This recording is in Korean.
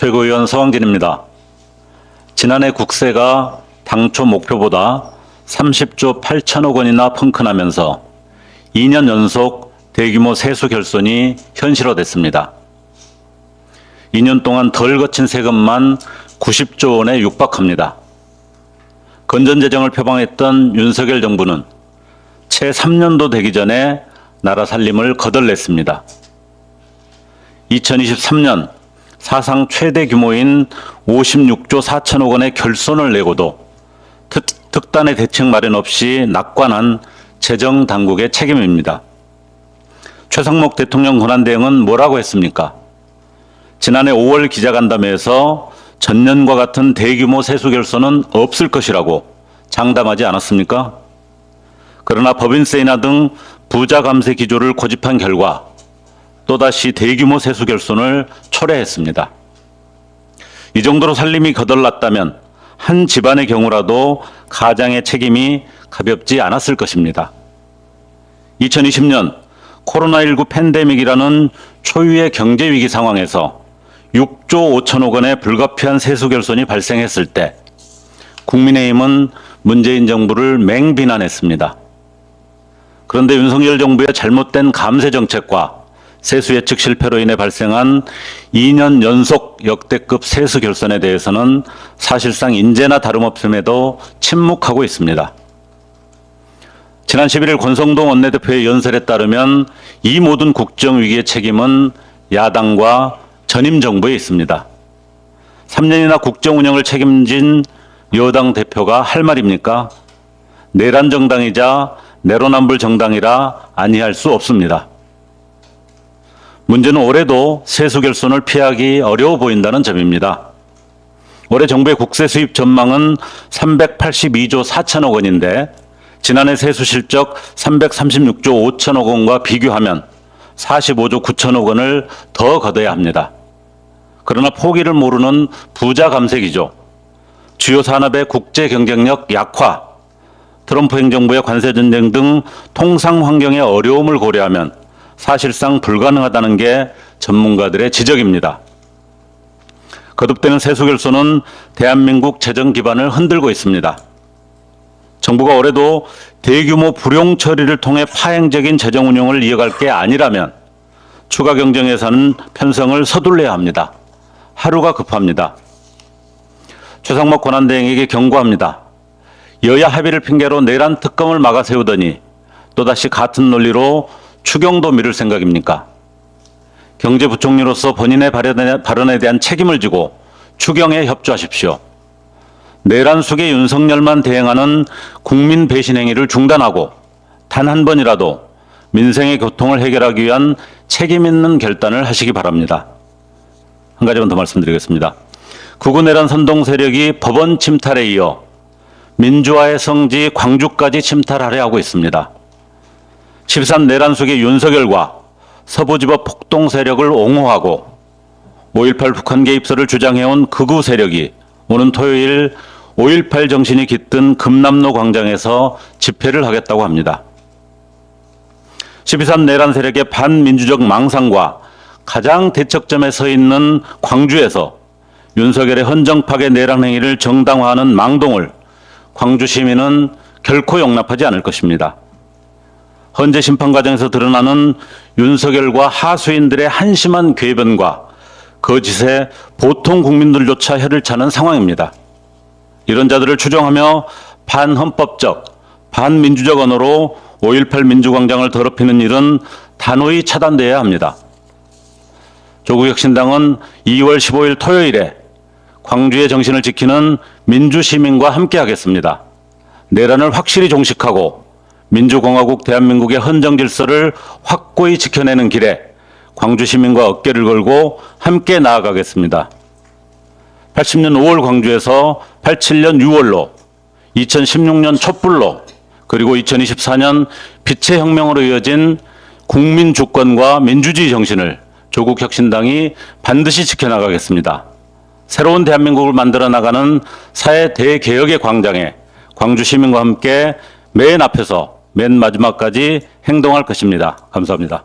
최고위원 서광진입니다. 지난해 국세가 당초 목표보다 30조 8천억 원이나 펑크나면서 2년 연속 대규모 세수 결손이 현실화됐습니다. 2년 동안 덜 거친 세금만 90조 원에 육박합니다. 건전재정을 표방했던 윤석열 정부는 채 3년도 되기 전에 나라 살림을 거덜냈습니다. 2023년 사상 최대 규모인 56조 4천억 원의 결손을 내고도 특, 특단의 대책 마련 없이 낙관한 재정 당국의 책임입니다. 최상목 대통령 권한대행은 뭐라고 했습니까? 지난해 5월 기자간담회에서 전년과 같은 대규모 세수 결손은 없을 것이라고 장담하지 않았습니까? 그러나 법인세 인하 등 부자 감세 기조를 고집한 결과 또다시 대규모 세수 결손을 초래했습니다. 이 정도로 살림이 거덜났다면 한 집안의 경우라도 가장의 책임이 가볍지 않았을 것입니다. 2020년 코로나19 팬데믹이라는 초유의 경제 위기 상황에서 6조 5천억 원의 불가피한 세수 결손이 발생했을 때 국민의힘은 문재인 정부를 맹비난했습니다. 그런데 윤석열 정부의 잘못된 감세 정책과 세수 예측 실패로 인해 발생한 2년 연속 역대급 세수 결손에 대해서는 사실상 인재나 다름없음에도 침묵하고 있습니다. 지난 11일 권성동 원내대표의 연설에 따르면 이 모든 국정 위기의 책임은 야당과 전임 정부에 있습니다. 3년이나 국정 운영을 책임진 여당 대표가 할 말입니까? 내란 정당이자 내로남불 정당이라 아니할 수 없습니다. 문제는 올해도 세수 결손을 피하기 어려워 보인다는 점입니다. 올해 정부의 국세 수입 전망은 382조 4천억 원인데 지난해 세수 실적 336조 5천억 원과 비교하면 45조 9천억 원을 더 걷어야 합니다. 그러나 포기를 모르는 부자 감세기죠. 주요 산업의 국제 경쟁력 약화, 트럼프 행정부의 관세 전쟁 등 통상 환경의 어려움을 고려하면 사실상 불가능하다는 게 전문가들의 지적입니다. 거듭되는 세수 결손은 대한민국 재정 기반을 흔들고 있습니다. 정부가 올해도 대규모 불용 처리를 통해 파행적인 재정 운용을 이어갈 게 아니라면 추가 경정 예산은 편성을 서둘러야 합니다. 하루가 급합니다. 최상목 권한대행에게 경고합니다. 여야 합의를 핑계로 내란 특검을 막아 세우더니 또다시 같은 논리로 추경도 미룰 생각입니까? 경제부총리로서 본인의 발언에, 대한 책임을 지고 추경에 협조하십시오. 내란 속에 윤석열만 대행하는 국민 배신 행위를 중단하고 단 한 번이라도 민생의 교통을 해결하기 위한 책임 있는 결단을 하시기 바랍니다. 한 가지만 더 말씀드리겠습니다. 구구 내란 선동 세력이 법원 침탈에 이어 민주화의 성지 광주까지 침탈하려 하고 있습니다. 13 내란 속의 윤석열과 서부지법 폭동 세력을 옹호하고 5.18 북한 개입설을 주장해온 극우 세력이 오는 토요일 5.18 정신이 깃든 금남로 광장에서 집회를 하겠다고 합니다. 12.3 내란 세력의 반민주적 망상과 가장 대척점에 서 있는 광주에서 윤석열의 헌정파괴 내란 행위를 정당화하는 망동을 광주 시민은 결코 용납하지 않을 것입니다. 헌재 심판 과정에서 드러나는 윤석열과 하수인들의 한심한 궤변과 거짓에 보통 국민들조차 혀를 차는 상황입니다. 이런 자들을 추종하며 반헌법적, 반민주적 언어로 5.18 민주광장을 더럽히는 일은 단호히 차단돼야 합니다. 조국혁신당은 2월 15일 토요일에 광주의 정신을 지키는 민주시민과 함께하겠습니다. 내란을 확실히 종식하고 민주공화국 대한민국의 헌정 질서를 확고히 지켜내는 길에 광주 시민과 어깨를 걸고 함께 나아가겠습니다. 80년 5월 광주에서 87년 6월로 2016년 촛불로 그리고 2024년 빛의 혁명으로 이어진 국민 주권과 민주주의 정신을 조국 혁신당이 반드시 지켜나가겠습니다. 새로운 대한민국을 만들어 나가는 사회 대개혁의 광장에 광주 시민과 함께 맨 앞에서 맨 마지막까지 행동할 것입니다. 감사합니다.